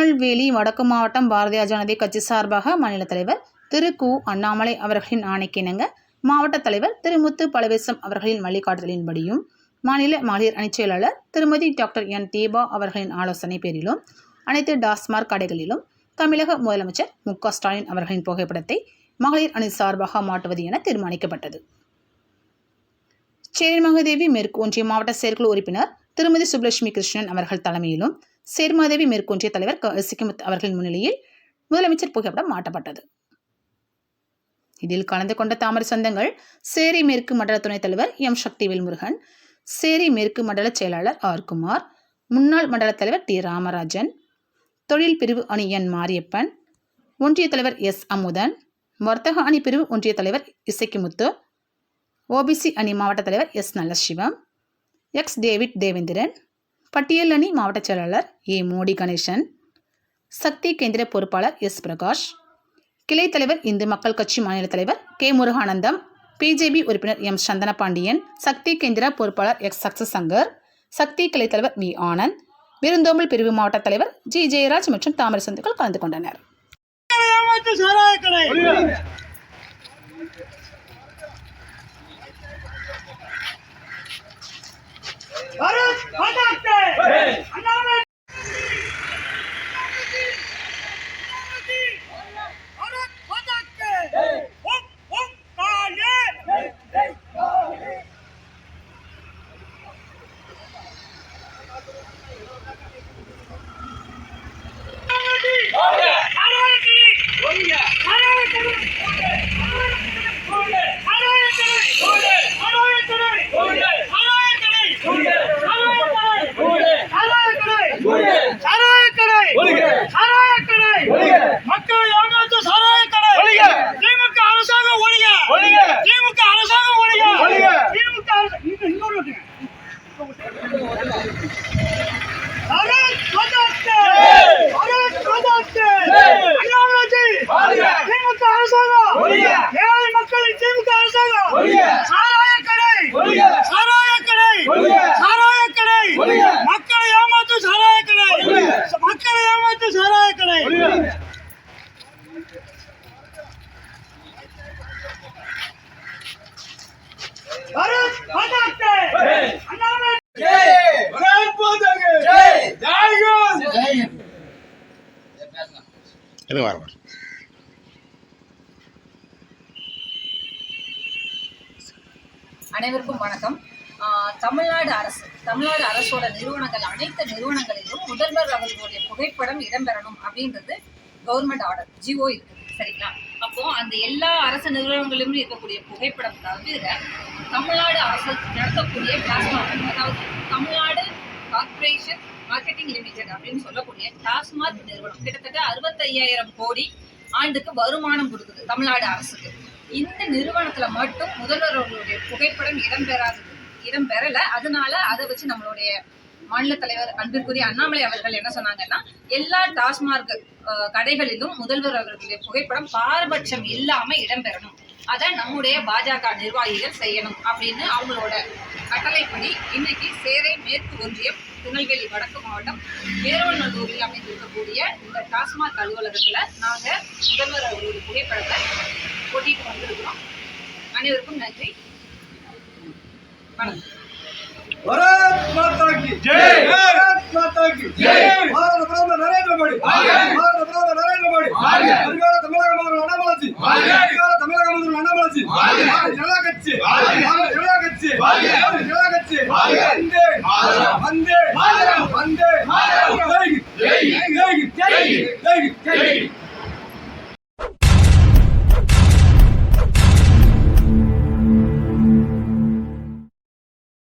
திருநெல்வேலி வடக்கு மாவட்டம் பாரதிய ஜனதா கட்சி சார்பாக மாநில தலைவர் திரு கு. அண்ணாமலை அவர்களின் ஆணைக்கிணங்க மாவட்ட தலைவர் திரு முத்து அவர்களின் வழிகாட்டுதலின்படியும் மாநில மகளிர் அணிச் செயலாளர் திருமதி டாக்டர் என். தீபா அவர்களின் ஆலோசனை பேரிலும் அனைத்து டாஸ்மார்க் கடைகளிலும் தமிழக முதலமைச்சர் மு. ஸ்டாலின் அவர்களின் புகைப்படத்தை மகளிர் அணி சார்பாக மாட்டுவது என தீர்மானிக்கப்பட்டது. சேர்மகதேவி மேற்கு ஒன்றிய மாவட்ட செயற்குழு உறுப்பினர் திருமதி சுப்லட்சுமி கிருஷ்ணன் அவர்கள் தலைமையிலும் சேர்மாதேவி மேற்கொன்றிய தலைவர் க சிக்கிமுத் அவர்களின் முன்னிலையில் முதலமைச்சர் புகைப்படம் மாட்டப்பட்டது. இதில் கலந்து கொண்ட தாமரை சொந்தங்கள் சேரி மேற்கு மண்டல துணைத் தலைவர் எம். சக்திவேல் முருகன் சேரி மேற்கு மண்டல செயலாளர் ஆர். குமார் முன்னாள் மண்டல தலைவர் டி. ராமராஜன் தொழில் பிரிவு அணி என். மாரியப்பன் ஒன்றிய தலைவர் எஸ். அமுதன் வர்த்தக அணி பிரிவு ஒன்றிய தலைவர் இசைக்குமுத்து ஓபிசி அணி மாவட்ட தலைவர் S. Nallasivam X. David Devendran பட்டியல் அணி மாவட்ட செயலாளர் ஏ மோடி கணேசன் சக்தி கேந்திர பொறுப்பாளர் எஸ் பிரகாஷ் கிளை தலைவர் இந்து மக்கள் கட்சி மாநில தலைவர் கே முருகானந்தம் பிஜேபி உறுப்பினர் எம் சந்தன பாண்டியன் சக்தி கேந்திர பொறுப்பாளர் எக்ஸ் சக்சஸ் சங்கர் சக்தி கிளை தலைவர் வி ஆனந்த் விருந்தோம்பல் பிரிவு மாவட்ட தலைவர் ஜி ஜெயராஜ் மற்றும் தாமரை சந்துக்கள் கலந்து கொண்டனர். எது அனைவருக்கும் வணக்கம். தமிழ்நாடு அரசு தமிழ்நாடு அரசோட நிறுவனங்கள் அனைத்து நிறுவனங்களிலும் முதல்வர் அவர்களுடைய புகைப்படம் இடம்பெறணும் அப்படின்றது கவர்மெண்ட் ஆர்டர் ஜிஓ இருக்குது சரிங்களா? அப்போ அந்த எல்லா அரசு நிறுவனங்களிலும் இருக்கக்கூடிய புகைப்படம் தவிர தமிழ்நாடு அரசு நடத்தக்கூடிய பிளாஸ்மா அதாவது தமிழ்நாடு கார்பரேஷன் மார்க்கெட்டிங் லிமிடெட் அப்படின்னு சொல்லக்கூடிய டாஸ்மாக் நிறுவனம். கிட்டத்தட்ட அறுபத்தையாயிரம் கோடி ஆண்டுக்கு வருமானம் கொடுக்குது தமிழ்நாடு அரசுக்கு. இந்த நிறுவனத்துல மட்டும் முதல்வர் அவர்களுடைய புகைப்படம் இடம்பெறாது இடம்பெறல. அதனால அதை வச்சு நம்மளுடைய மாநில தலைவர் அன்பிற்குரிய அண்ணாமலை அவர்கள் என்ன சொன்னாங்கன்னா எல்லா டாஸ்மார்க் கடைகளிலும் முதல்வர் அவர்களுடைய புகைப்படம் பாரபட்சம் இல்லாம இடம்பெறணும். அதை நம்முடைய பாஜக நிர்வாகிகள் செய்யணும் அப்படின்னு அவங்களோட கட்டளைப்படி இன்னைக்கு சேரை மேற்கு ஒன்றியம் திருநெல்வேலி வடக்கு மாவட்டம் ஏரோநல்லூரில் அமைந்திருக்கக்கூடிய இந்த டாஸ்மாக் அலுவலகத்துல நாங்க முதல்வர் அவர்களுடைய புகைப்படத்தை ஒட்டிட்டு வந்திருக்கிறோம் அனைவருக்கும் நன்றி வணக்கம் भारत माता की जय भारत माता की जय भारत பிரதமர் நரேந்திர மோடி பாரத பிரதமர் நரேந்திர மோடி வந்தே. வந்தே.